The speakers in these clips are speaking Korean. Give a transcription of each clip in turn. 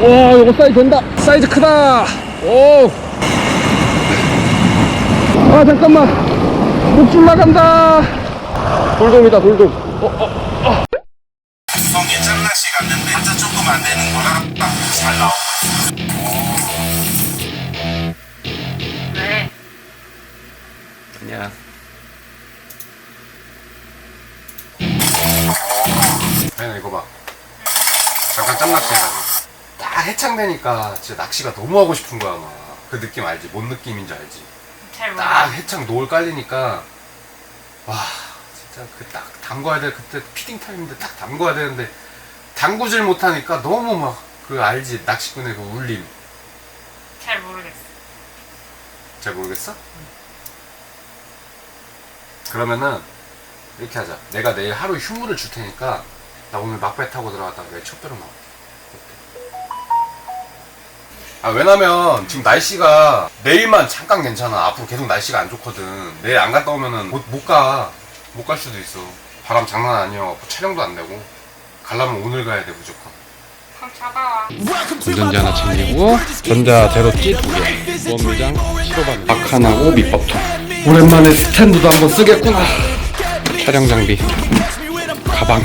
와 이거 사이즈 된다. 사이즈 크다. 오아 잠깐만. 목줄 나간다. 돌돔이다 돌돔. 어, 구성 예전 낚시 갔는데 진짜 조금 안 되는 거랑 딱잘 나오고 네. 아니 이거 봐. 잠깐 짬낚시 해가지고 딱 해창되니까 진짜 낚시가 너무 하고 싶은 거야 막 그 느낌 알지? 뭔 느낌인지 알지? 잘 딱. 해창 노을 깔리니까 와 진짜 그 딱 담궈야 돼 그때 피딩 타임인데 딱 담궈야 되는데 담그질 못하니까 너무 막 그 알지 낚시꾼의 그 울림 잘 모르겠어. 잘 모르겠어? 그러면은 이렇게 하자 내가 내일 하루 휴무를 줄 테니까 나 오늘 막배 타고 들어갔다가 내일 촛배로 나올게 아 왜냐면 지금 날씨가 내일만 잠깐 괜찮아. 앞으로 계속 날씨가 안 좋거든. 내일 안 갔다 오면은 못가못 갈 수도 있어. 바람 장난 아니야. 촬영도 안 되고. 가려면 오늘 가야 돼 무조건. 그럼 잡아와. 건전지 하나 챙기고 전자 제로찌 두개 보험미장 시로반 박 하나고 밑밥통 오랜만에 스탠드도 한번 쓰겠구나. 촬영 장비. 가방.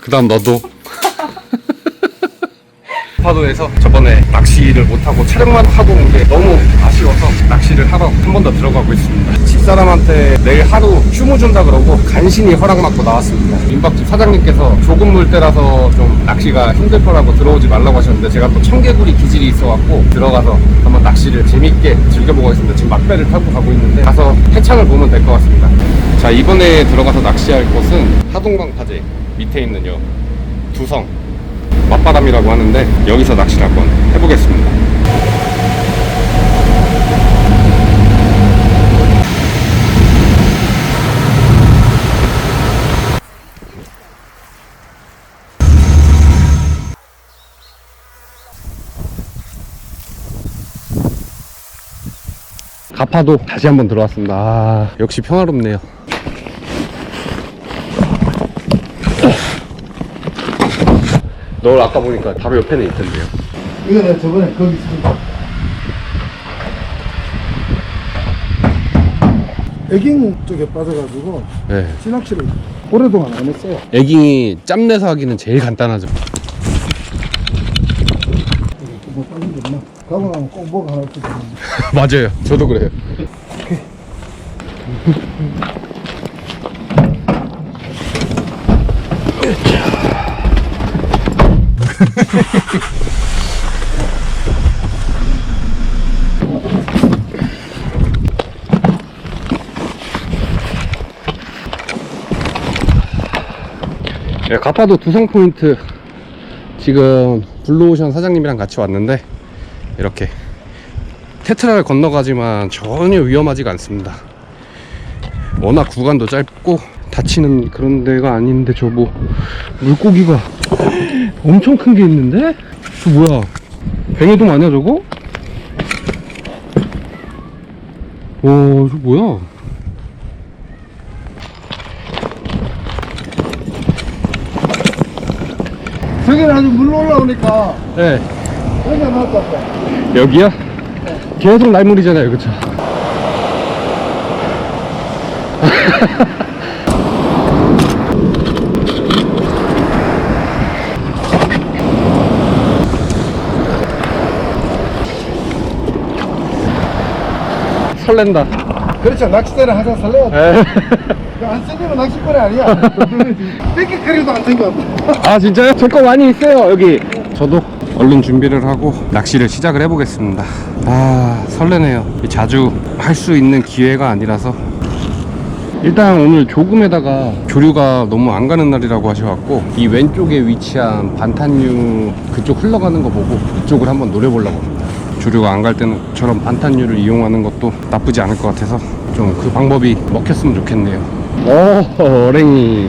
그 다음 너도 파도에서 저번에 낚시를 못하고 촬영만 하고 온 게 너무 아쉬워서 낚시를 하러 한 번 더 들어가고 있습니다. 집사람한테 내일 하루 휴무 준다 그러고 간신히 허락받고 나왔습니다. 민박집 사장님께서 조금 물 때라서 좀 낚시가 힘들 거라고 들어오지 말라고 하셨는데 제가 또 청개구리 기질이 있어갖고 들어가서 한번 낚시를 재밌게 즐겨보고 있습니다. 지금 막배를 타고 가고 있는데 가서 해창을 보면 될 것 같습니다. 자 이번에 들어가서 낚시할 곳은 하동강 파제 밑에 있는 요 두성 맞바람이라고 하는데 여기서 낚시를 한번 해보겠습니다. 가파도 다시 한번 들어왔습니다. 아, 역시 평화롭네요. 널 아까 보니까 바로 옆에는 있던데요. 이거 내가 저번에 거기 있습니다. 애깅 쪽에 빠져가지고 네. 신낚시를 오랫동안 안 했어요. 애깅이 짬내서 하기는 제일 간단하죠. 뭐 빠진 게 없나? 가고 나면 꼭 뭐가 하나 있거든요. 맞아요. 저도 그래요. 네, 가파도 두성 포인트 지금 블루오션 사장님이랑 같이 왔는데 이렇게 테트라를 건너가지만 전혀 위험하지가 않습니다. 워낙 구간도 짧고 다치는 그런 데가 아닌데 저 뭐 물고기가 엄청 큰 게 있는데? 저 뭐야? 뱅에돔 아니야 저거? 오, 저 뭐야? 저기는 아주 물 올라오니까 네, 여기가 나올 것 같아. 여기야? 계속 날물이잖아요, 그쵸? 설렌다. 그렇죠. 낚싯대는 항상 돼. 에. 안 쓰면 낚싯거리 아니야. 뺏기거리도 안 챙겨. 아 진짜요? 제 거 많이 있어요 여기 저도 얼른 준비를 하고 낚시를 시작을 해보겠습니다 아 설레네요 자주 할 수 있는 기회가 아니라서 일단 오늘 조금에다가 조류가 너무 안 가는 날이라고 하셔갖고 이 왼쪽에 위치한 반탄류 그쪽 흘러가는 거 보고 이쪽을 한번 노려보려고 합니다 조류가 안 갈 때처럼 반탄류를 이용하는 것도 나쁘지 않을 것 같아서 좀 그 방법이 먹혔으면 좋겠네요. 오 어랭이.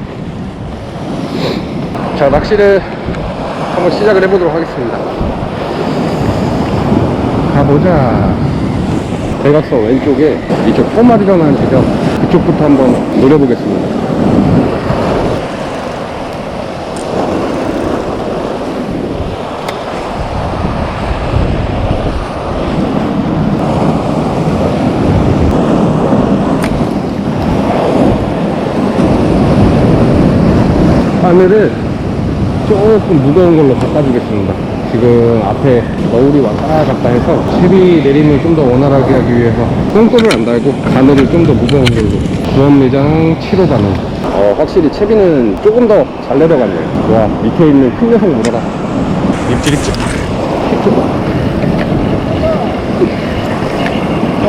자 낚시를 한번 시작을 해보도록 하겠습니다. 가보자. 대각선 왼쪽에 이쪽 포마리라는 지점. 그쪽부터 한번 노려보겠습니다 바늘을 조금 무거운 걸로 바꿔주겠습니다. 지금 앞에 너울이 왔다 갔다 해서 채비 내림을 좀 더 원활하게 하기 위해서 끈끈을 안 달고 바늘을 좀 더 무거운 걸로 주원매장 7호 바늘 어, 확실히 채비는 조금 더 잘 내려갔네요. 좋아 밑에 있는 큰 녀석 물어라. 입질 입질.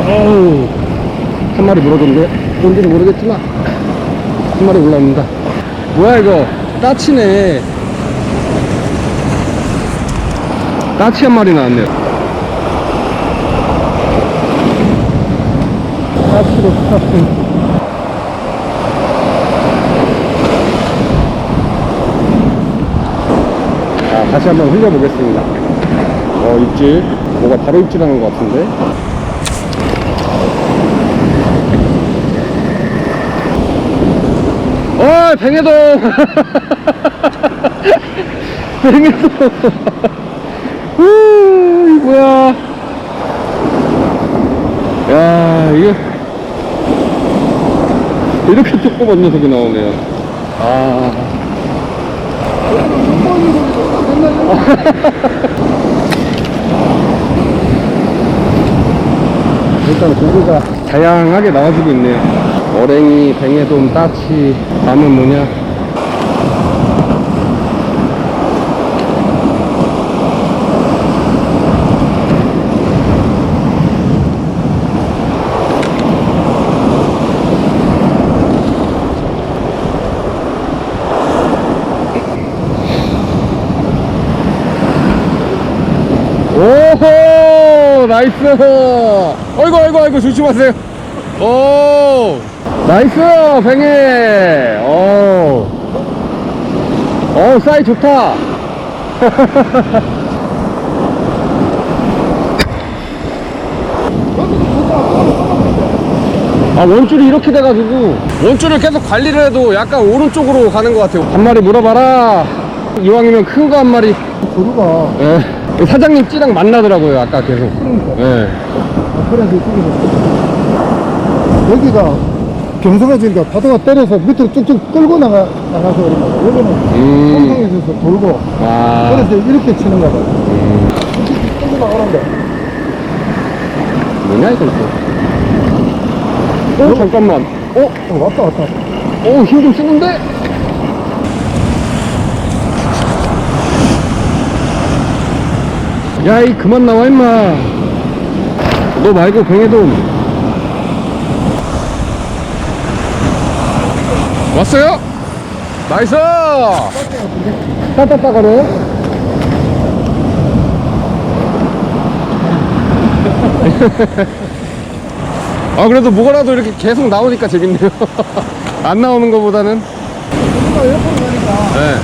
어우 한 마리 물어줬는데 뭔지는 모르겠지만 한 마리 올라옵니다. 뭐야 이거 따치네. 따치 한 마리 나왔네요. 따치로 스타트. 자, 다시 한번 흘려보겠습니다. 어, 입질. 뭐가 바로 입질하는 것 같은데. 어, 뱅에도! 뱅에도! 후, 이 뭐야. 야, 이게. 이렇게 조그만 녀석이 나오네요. 아. 일단 고기가 다양하게 나와주고 있네요. 어랭이, 뱅에돔, 따치, 다음은 뭐냐? 오호! 나이스! 어이구 어이구 어이구 조심하세요. 오 나이스 뱅에 오. 어 사이 좋다. 아 원줄이 이렇게 돼가지고. 원줄을 계속 관리를 해도 약간 오른쪽으로 가는 것 같아요. 한 마리 물어봐라. 이왕이면 큰 거 한 마리. 도루가 예. 사장님 찌랑 만나더라고요 아까 계속. 예. 그래서 이쪽에서 여기가 경사가지니까 파도가 때려서 밑으로 쭉쭉 끌고 나가, 나가서 그런 거야. 여기는 음. 평상에 있어서 돌고 아. 그래서 이렇게 치는 거야. 이렇게 끌고 나가는데 뭐냐 이거 또. 어 잠깐만. 어? 어, 왔다 왔다. 어 힘 좀 쓰는데? 야 이 그만 나와 임마. 너 말고 뱅에돔. 왔어요? 나이스! 따따따가네. 아 그래도 뭐가라도 이렇게 계속 나오니까 재밌네요 안 나오는 가니까 네.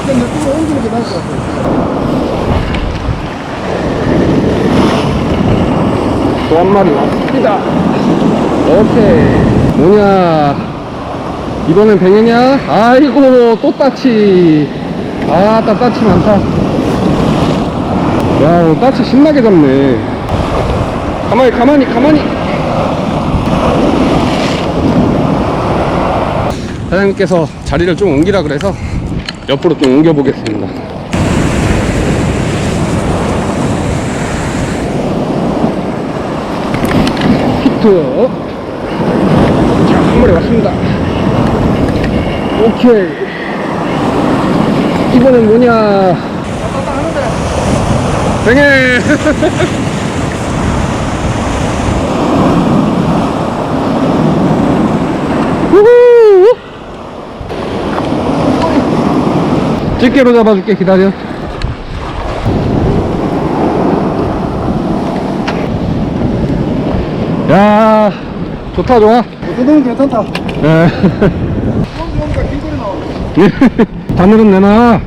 약간 느낌이 옮기는 게 나을 것 같아. 또한 마리 왔습니다 오케이 뭐냐 이번엔 뱅에냐? 아이고 또 따치. 아따 따치 많다. 야 따치 신나게 잡네. 가만히 가만히 가만히. 사장님께서 자리를 좀 옮기라 그래서 옆으로 좀 옮겨 보겠습니다. 히트. 자, 한 마리 왔습니다 오케이. 이번엔 뭐냐? 우후! 집게로 잡아줄게 기다려. 야 좋다 좋아. 그거는 괜찮다. 네. 오니까 길거리 나오네. 바늘은 내놔.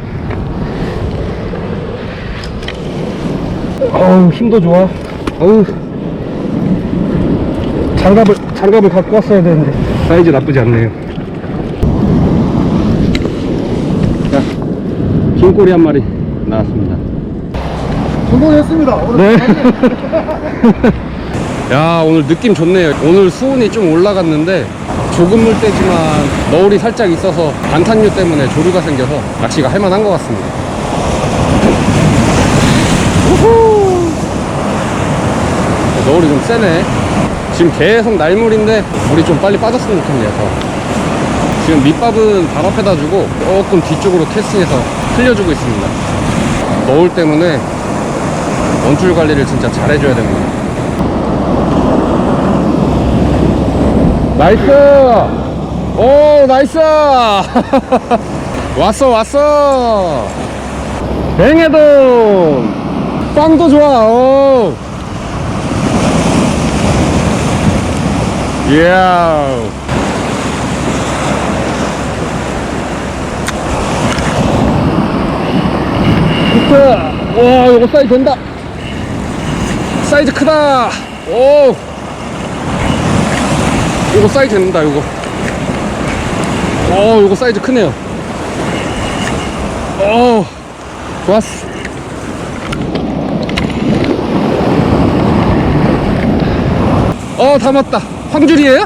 어우, 힘도 좋아. 어우. 장갑을, 장갑을 갖고 왔어야 되는데. 사이즈 나쁘지 않네요. 자, 긴 꼬리 한 마리 나왔습니다. 성공했습니다. 오늘 네. 야, 오늘 느낌 좋네요. 오늘 수온이 좀 올라갔는데, 조금 물때지만 너울이 살짝 있어서 반탄류 때문에 조류가 생겨서 낚시가 할만한 것 같습니다. 너울이 좀 세네. 지금 계속 날물인데 물이 좀 빨리 빠졌으면 좋겠네요. 더. 지금 밑밥은 바로 앞에다 주고 조금 뒤쪽으로 캐스팅해서 흘려주고 있습니다. 너울 때문에 원줄 관리를 진짜 잘해줘야 됩니다. 나이스! 오, 나이스! 왔어, 왔어! 뱅에돈! 빵도 좋아, 오! 이야! 히트! 와, 이거 사이즈 된다! 사이즈 크다! 오! 이거 사이즈 된다, 이거. 어, 이거 사이즈 크네요. 어, 좋았어. 어, 담았다. 황줄이에요?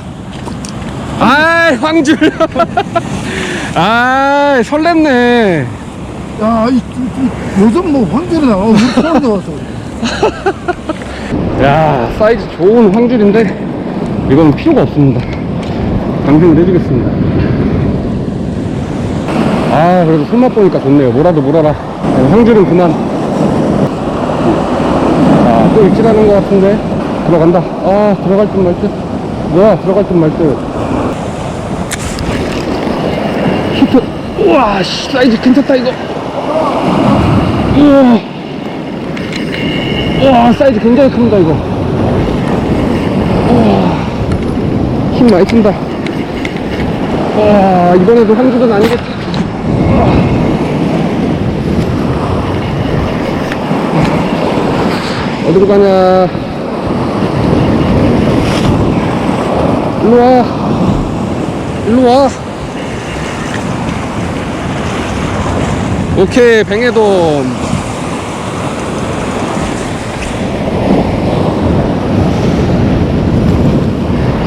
아이, 황줄. 아이, 설렜네. 야, 이, 이- 이- 요즘 뭐 황제를 나와. 우리 서울에 와서. 야, 사이즈 좋은 황줄인데, 이거는 필요가 없습니다. 방생을 해주겠습니다. 아, 그래도 손맛 보니까 좋네요. 뭐라도. 네, 황줄은 그만. 아, 또 입질하는 것 같은데. 들어간다. 아, 들어갈 듯 말 듯. 뭐야, 들어갈 듯 말 듯. 히트. 우와, 씨, 사이즈 괜찮다, 이거. 우와. 우와, 사이즈 굉장히 큽니다, 이거. 우와, 힘 많이 쓴다. 와, 이번에도 황줄은 아니겠지. 어디로 가냐? 일로 와. 일로 와. 오케이, 뱅에돔.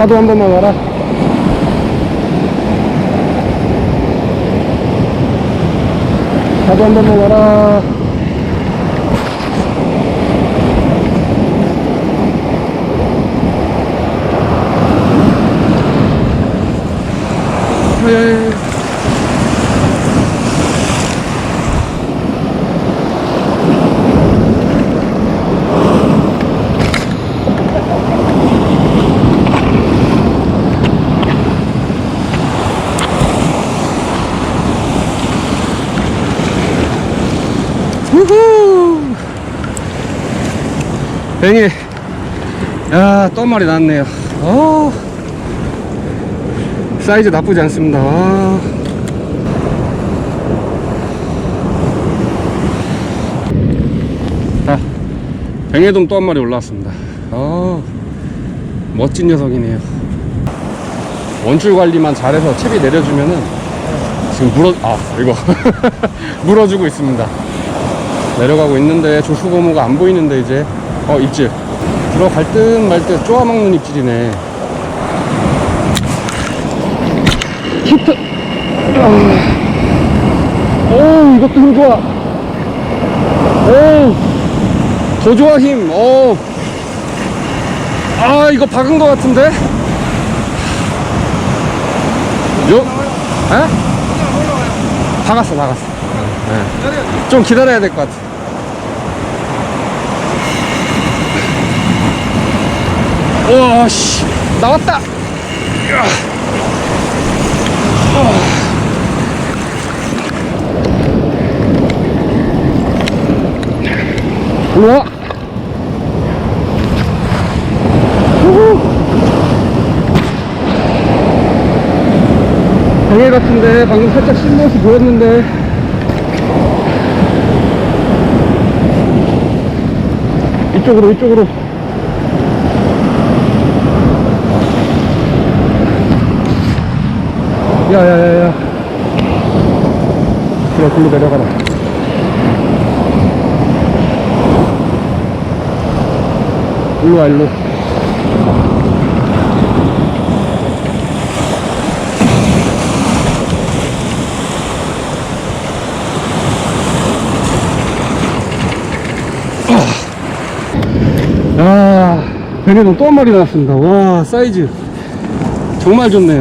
파도 한 번만 와라. 파도 한 번만 와라. 에이. 우후! 뱅이. 야, 마리 나왔네요. 어. 사이즈 나쁘지 않습니다. 아. 자, 뱅에돔 또 한 마리 올라왔습니다. 아, 멋진 녀석이네요. 원줄 관리만 잘해서 채비 내려주면은 지금 물어, 아, 이거. 물어주고 있습니다. 내려가고 있는데 조수고무가 안 보이는데 이제 어 입질. 들어갈 듯 말 듯 쪼아먹는 입질이네. 히트 오 이것도 힘 좋아. 오더 좋아 힘오아 이거 박은 거 같은데? 요. 에? 박았어 박았어. 네. 좀 기다려야 될 것 같아. 와, 씨, 나왔다. 야. 어. 일로 와. 우후. 뱅에 같은데 방금 살짝 신 모습 보였는데 이쪽으로 이쪽으로 야야야야. 그래 글로 내려가라. 일로와 일로. 야 아, 베네돔 또 한 마리 나왔습니다. 와 사이즈 정말 좋네요.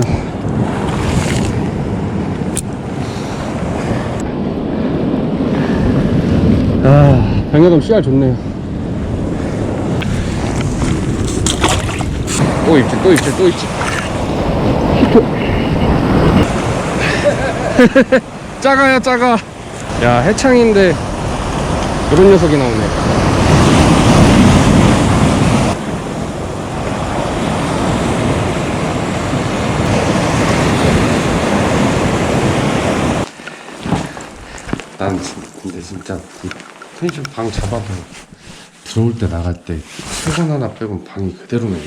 아, 뱅에돔 씨알 좋네요. 또 입질, 또 입질, 또 입질. 작아요, 작아. 야, 해창인데 그런 녀석이 나오네. 난 진- 근데 진짜 이 펜션 방 잡아서 들어올 때 나갈 때 수건 하나 빼곤 방이 그대로네.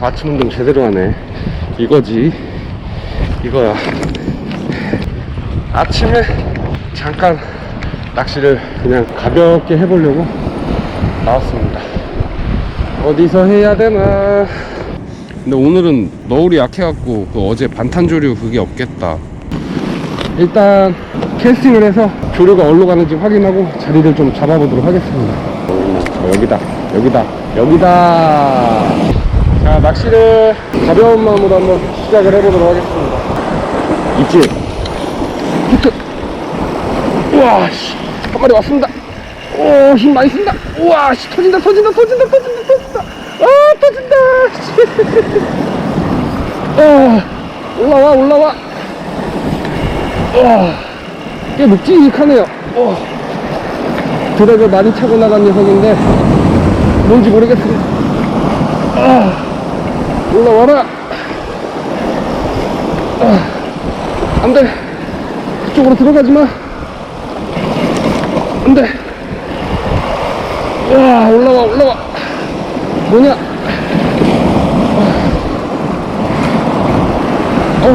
아침 운동 제대로 하네. 이거지. 이거야. 아침에 잠깐 낚시를 그냥 가볍게 해보려고 나왔습니다. 어디서 해야 되나? 근데 오늘은 너울이 약해갖고 그 어제 반탄조류 그게 없겠다. 일단 캐스팅을 해서 조류가 어디로 가는지 확인하고 자리를 좀 잡아보도록 하겠습니다. 어, 여기다, 여기다, 여기다. 자, 낚시를 가벼운 마음으로 한번 시작을 해보도록 하겠습니다. 입질. 히트. 우와, 씨. 한 마리 왔습니다. 오, 힘 많이 쓴다. 우와, 씨. 터진다, 터진다, 터진다, 터진다, 터진다. 아, 터진다. 씨. 아, 올라와, 올라와. 와, 꽤 묵직하네요. 와, 드랙을 많이 차고 나간 녀석인데, 뭔지 모르겠습니다. 아, 올라와라. 아, 안 돼. 그쪽으로 들어가지 마. 안 돼. 와, 올라와, 올라와. 뭐냐? 어,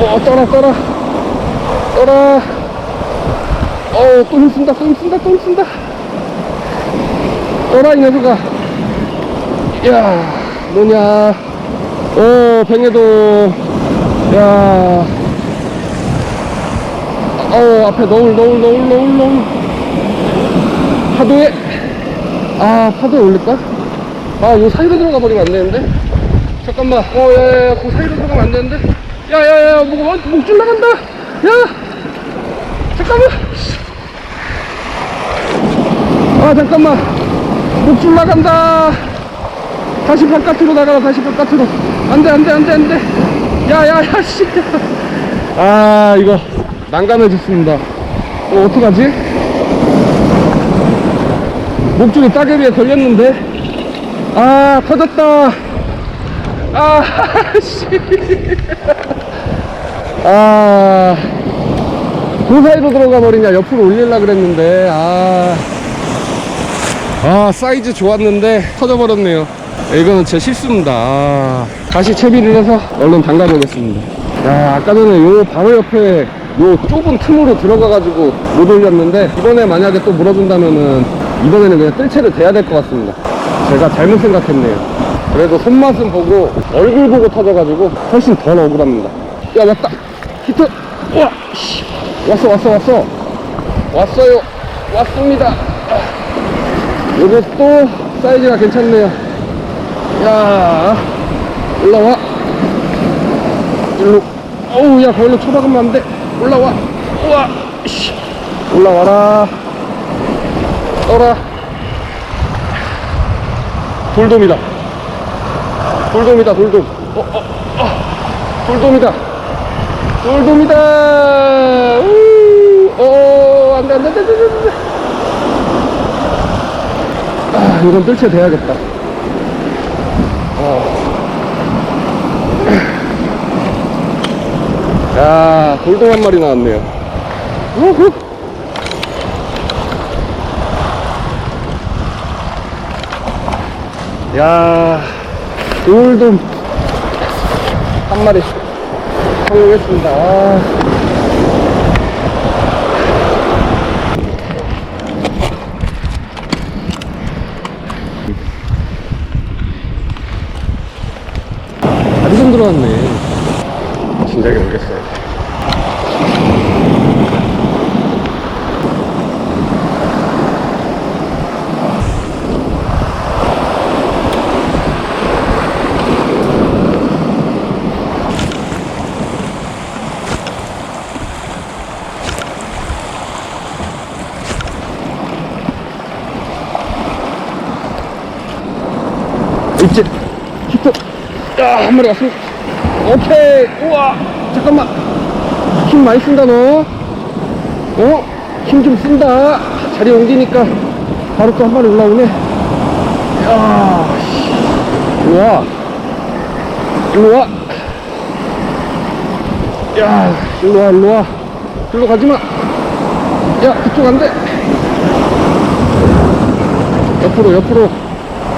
어, 떠라, 떠라. 떠라. 어, 또 힘쓴다, 또 힘쓴다, 또 힘쓴다. 떠라, 이 녀석아. 야, 뭐냐. 오, 뱅에도. 야. 어, 앞에 너울, 너울, 너울, 너울, 너울. 파도에. 아, 파도에 올릴까? 아, 요 사이로 들어가 버리면 안 되는데? 잠깐만. 어, 야, 야, 야, 그 사이로 들어가면 안 되는데? 야, 야, 야, 목, 어, 목줄 나간다! 야! 잠깐만! 아, 잠깐만! 목줄 나간다! 다시 바깥으로 나가라, 다시 바깥으로. 안 돼, 안 돼, 안 돼, 안 돼. 야, 야, 야, 씨. 아, 이거, 난감해졌습니다. 어, 어떡하지? 목줄이 따개비에 걸렸는데. 아, 터졌다. 아, 씨. 아, 그 사이로 들어가 버리냐. 옆으로 올리려고 그랬는데. 아. 아, 사이즈 좋았는데 터져버렸네요. 이거는 제 실수입니다. 아, 다시 채비를 해서 얼른 담가 보겠습니다. 야, 아까 전에 요 바로 옆에 요 좁은 틈으로 들어가가지고 못 올렸는데 이번에 만약에 또 물어준다면은 이번에는 그냥 뜰채를 대야 될 것 같습니다. 제가 잘못 생각했네요. 그래도 손맛은 보고 얼굴 보고 터져가지고 훨씬 덜 억울합니다. 야, 왔다. 히트. 우와, 씨. 왔어, 왔어, 왔어. 왔어요. 왔습니다. 이것도 사이즈가 괜찮네요. 야, 올라와. 일로. 어우, 야, 거기로 쳐박으면 안 돼. 올라와. 우와, 씨. 올라와라. 떠라. 돌돔이다. 돌돔이다, 돌돔. 어, 어, 어. 돌돔이다. 돌돔이다. 우, 어, 안 돼, 안 돼, 안 돼, 안 돼, 안 돼. 아, 이건 뜰채 돼야겠다. 어. 아, 야, 돌돔 한 마리 나왔네요. 우후. 야, 돌돔 한 마리 성공했습니다. 아, 아직 좀 들어왔네. 진작에 오겠어요. 이제 히트 야 한 마리 왔습니다. 오케이. 우와 잠깐만 힘 많이 쓴다 너 어? 힘 좀 쓴다 자리 옮기니까 바로 또 한 마리 올라오네 야 씨. 일로 와 일로 와 야, 일로 와, 일로 와. 일로 가지 마. 야, 그쪽 안 돼. 옆으로, 옆으로.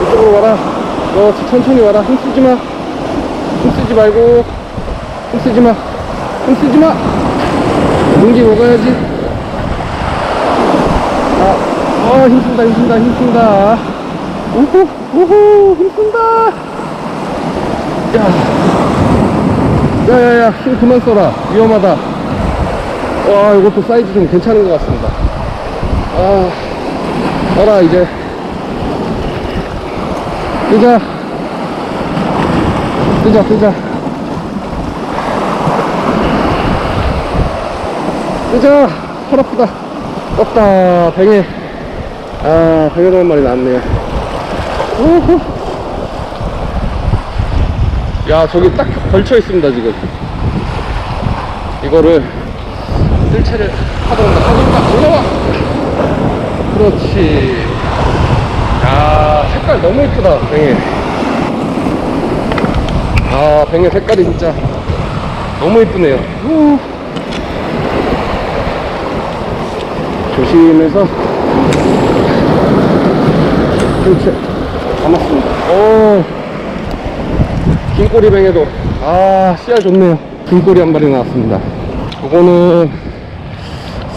이쪽으로 와라. 너 천천히 와라. 힘 쓰지 마. 힘 쓰지 말고. 힘 쓰지 마. 힘 쓰지 마. 공기 먹어야지. 아, 어, 힘 쓴다, 힘 쓴다, 힘 쓴다. 우후, 우후, 힘 쓴다. 야. 야 야 야 힘 그만 써라 위험하다 와 이것도 사이즈 좀 괜찮은 것 같습니다 아 써라 이제 뜨자 뜨자 뜨자 뜨자 헐 아프다 떴다. 뱅에 아 뱅에도 한 마리 나왔네요. 우후 야 저기 딱 걸쳐 있습니다 지금. 이거를 뜰채를 하도록 하도록 올라와! 그렇지. 야 색깔 너무 이쁘다 뱅에 아 뱅에 색깔이 진짜 너무 이쁘네요 후. 조심해서. 그렇지. 감았습니다. 오. 긴꼬리 뱅에도. 아 씨알 좋네요. 긴꼬리 한 마리 나왔습니다. 이거는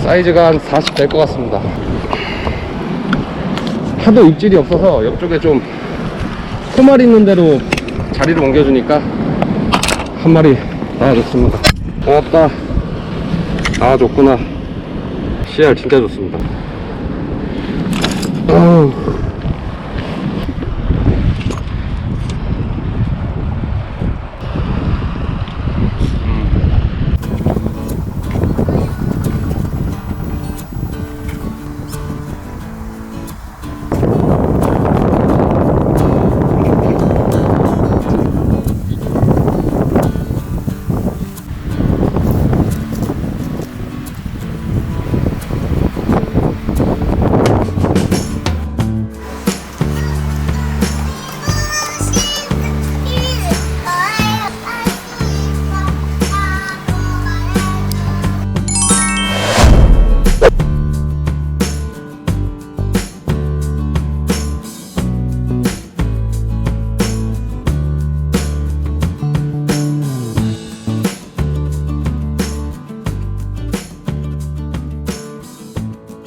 사이즈가 한 40 될 것 같습니다. 하도 입질이 없어서 옆쪽에 좀 코말 있는 대로 자리를 옮겨주니까 한 마리 나와줬습니다. 고맙다. 나와줬구나 씨알 진짜 좋습니다